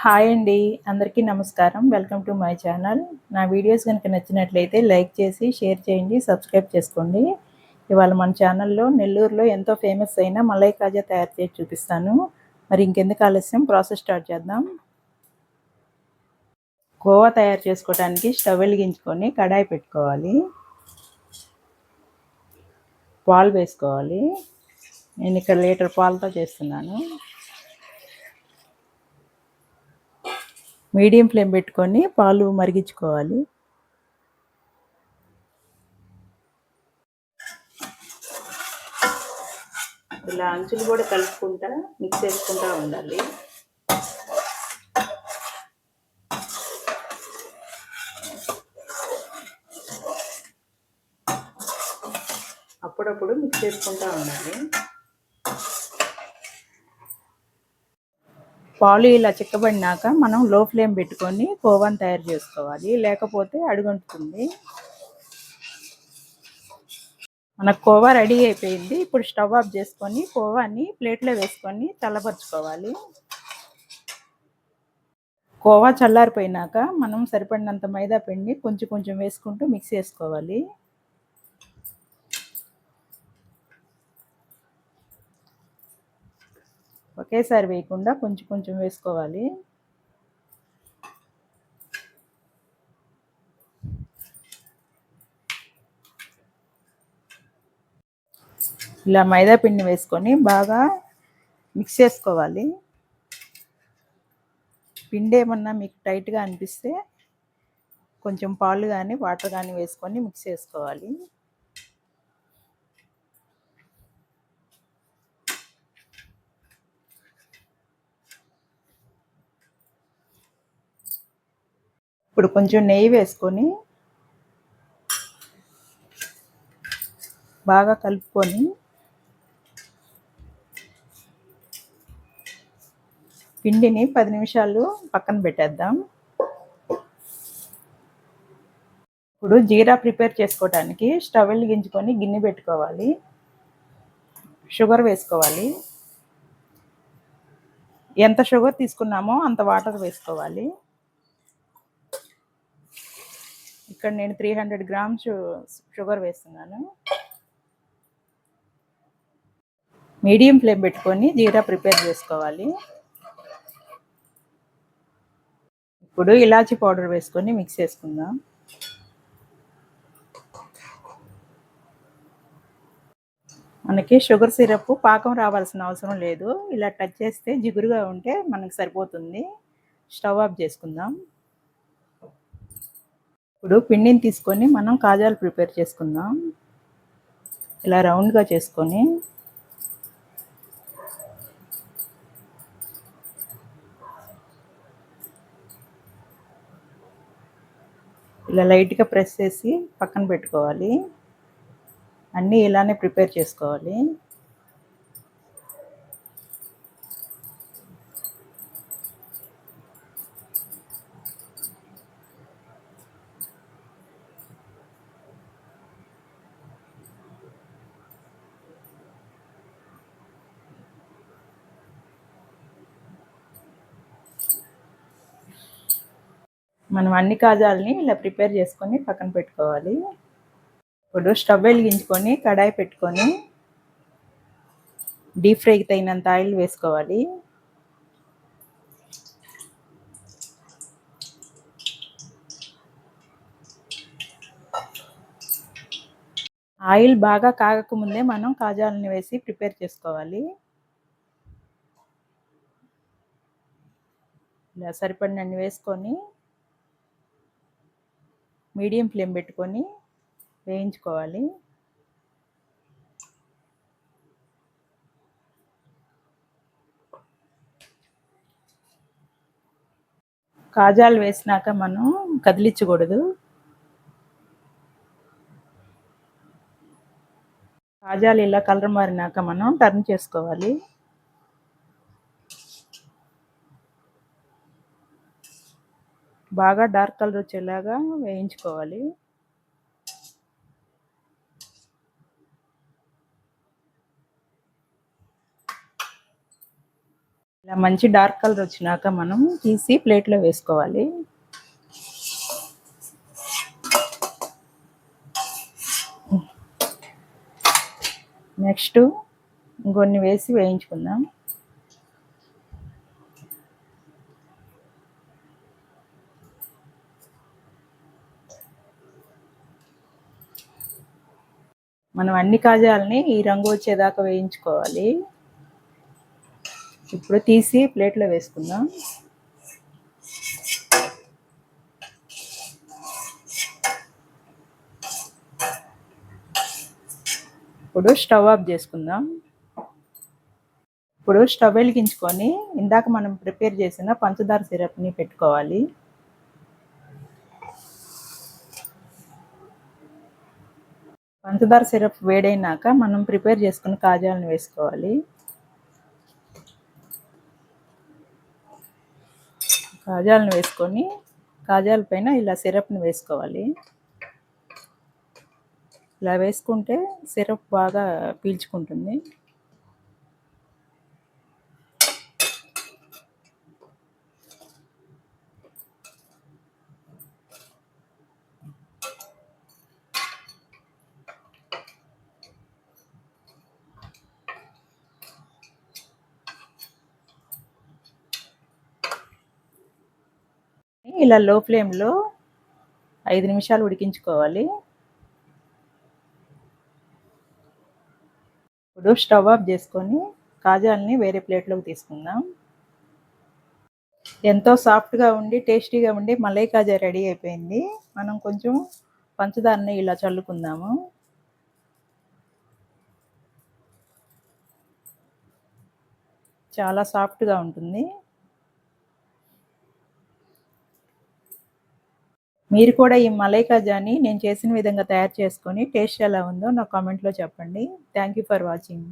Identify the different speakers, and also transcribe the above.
Speaker 1: Hi అండి అందరికీ నమస్కారం. వెల్కమ్ టు మై ఛానల్ నా వీడియోస్ కనుక నచ్చినట్లయితే లైక్ చేసి షేర్ చేయండి సబ్స్క్రైబ్ చేసుకోండి. ఇవాళ మన ఛానల్లో నెల్లూరులో ఎంతో ఫేమస్ అయిన మలై కాజా తయారు చేసి చూపిస్తాను. మరి ఇంకెందుకు ఆలస్యం? ప్రాసెస్ స్టార్ట్ చేద్దాం. గోవా తయారు చేసుకోవడానికి స్టవ్ వెలిగించుకొని కడాయి పెట్టుకోవాలి. పాలు వేసుకోవాలి. నేను ఇక్కడ లీటర్ పాలతో చేస్తున్నాను. మీడియం ఫ్లేమ్ పెట్టుకొని పాలు మరిగించుకోవాలి. ఇలా అంచులు కూడా కలుపుకుంటా మిక్స్ చేసుకుంటా ఉండాలి. అప్పుడప్పుడు మిక్స్ చేసుకుంటా ఉండాలి. పాలు ఇలా చిక్కబడినాక మనం లో ఫ్లేమ్ పెట్టుకొని కోవాని తయారు చేసుకోవాలి. లేకపోతే అడుగంటుతుంది. మనకు కోవా రెడీ అయిపోయింది. ఇప్పుడు స్టవ్ ఆఫ్ చేసుకొని కోవాని ప్లేట్లో వేసుకొని చల్లపరుచుకోవాలి కోవా చల్లారిపోయినాక మనం సరిపడినంత మైదా పిండి కొంచెం కొంచెం వేసుకుంటూ మిక్స్ చేసుకోవాలి. ఒకేసారి వేయకుండా కొంచెం కొంచెం వేసుకోవాలి. ఇలా మైదా పిండి వేసుకొని బాగా మిక్స్ చేసుకోవాలి. పిండి ఏమన్నా మీకు టైట్గా అనిపిస్తే కొంచెం పాలు కానీ వాటర్ కానీ వేసుకొని మిక్స్ చేసుకోవాలి. ఇప్పుడు కొంచెం నెయ్యి వేసుకొని బాగా కలుపుకొని పిండిని పది నిమిషాలు పక్కన పెట్టేద్దాం. ఇప్పుడు జీరా ప్రిపేర్ చేసుకోవడానికి స్టవ్ వెలిగించుకొని గిన్నె పెట్టుకోవాలి. షుగర్ వేసుకోవాలి. ఎంత షుగర్ తీసుకున్నామో అంత వాటర్ వేసుకోవాలి. ఇక్కడ నేను త్రీ హండ్రెడ్ గ్రామ్స్ షుగర్ వేస్తున్నాను. మీడియం ఫ్లేమ్ పెట్టుకొని జీరా ప్రిపేర్ చేసుకోవాలి. ఇప్పుడు ఇలాచి పౌడర్ వేసుకొని మిక్స్ చేసుకుందాం. మనకి షుగర్ సిరప్ పాకం రావాల్సిన అవసరం లేదు. ఇలా టచ్ చేస్తే జిగురుగా ఉంటే మనకు సరిపోతుంది. స్టవ్ ఆఫ్ చేసుకుందాం. ఇప్పుడు పిండిని తీసుకొని మనం కాజాలు ప్రిపేర్ చేసుకుందాం. ఇలా రౌండ్గా చేసుకొని. ఇలా లైట్గా ప్రెస్ చేసి పక్కన పెట్టుకోవాలి. అన్నీ ఇలానే ప్రిపేర్ చేసుకోవాలి. మనం అన్ని కాజాలని ఇలా ప్రిపేర్ చేసుకొని పక్కన పెట్టుకోవాలి. ఇప్పుడు స్టవ్ వెలిగించుకొని కడాయి పెట్టుకొని డీప్ ఫ్రైకి తగినంత ఆయిల్ వేసుకోవాలి. ఆయిల్ బాగా కాగకముందే మనం కాజాలని వేసి ప్రిపేర్ చేసుకోవాలి. ఇలా సరిపడినన్ని వేసుకొని మీడియం ఫ్లేమ్ పెట్టుకొని వేయించుకోవాలి. కాజాలు వేసినాక మనం కదిలించకూడదు. కాజాలు ఇలా కలర్ మారినాక మనం టర్న్ చేసుకోవాలి. బాగా డార్క్ కలర్ వచ్చేలాగా వేయించుకోవాలి. ఇలా మంచి డార్క్ కలర్ వచ్చినాక మనం తీసి ప్లేట్లో వేసుకోవాలి. నెక్స్ట్ ఇంకొన్ని వేసి వేయించుకుందాం. మనం అన్ని కాజాలని ఈ రంగు వచ్చేదాకా వేయించుకోవాలి. ఇప్పుడు తీసి ప్లేట్లో వేసుకుందాం. ఇప్పుడు స్టవ్ ఆఫ్ చేసుకుందాం. ఇప్పుడు స్టవ్ వెలిగించుకొని ఇందాక మనం ప్రిపేర్ చేసిన పంచదార సిరప్ని పెట్టుకోవాలి. పంచదార సిరప్ వేడైనాక మనం ప్రిపేర్ చేసుకున్న కాజాలను వేసుకోవాలి. కాజాలను వేసుకొని కాజాల పైన ఇలా సిరప్ని వేసుకోవాలి. ఇలా వేసుకుంటే సిరప్ బాగా పీల్చుకుంటుంది. ఇలా లో ఫ్లేమ్లో ఐదు నిమిషాలు ఉడికించుకోవాలి. ఇప్పుడు స్టవ్ ఆఫ్ చేసుకొని కాజాలని వేరే ప్లేట్లోకి తీసుకుందాం. ఎంతో సాఫ్ట్గా ఉండి టేస్టీగా ఉండి మలై కాజా రెడీ అయిపోయింది. మనం కొంచెం పంచదారని ఇలా చల్లుకుందాము. చాలా సాఫ్ట్గా ఉంటుంది. మీరు కూడా ఈ మలై నేను చేసిన విధంగా తయారు చేసుకొని టేస్ట్ ఎలా ఉందో నా కామెంట్లో చెప్పండి. Thank you for watching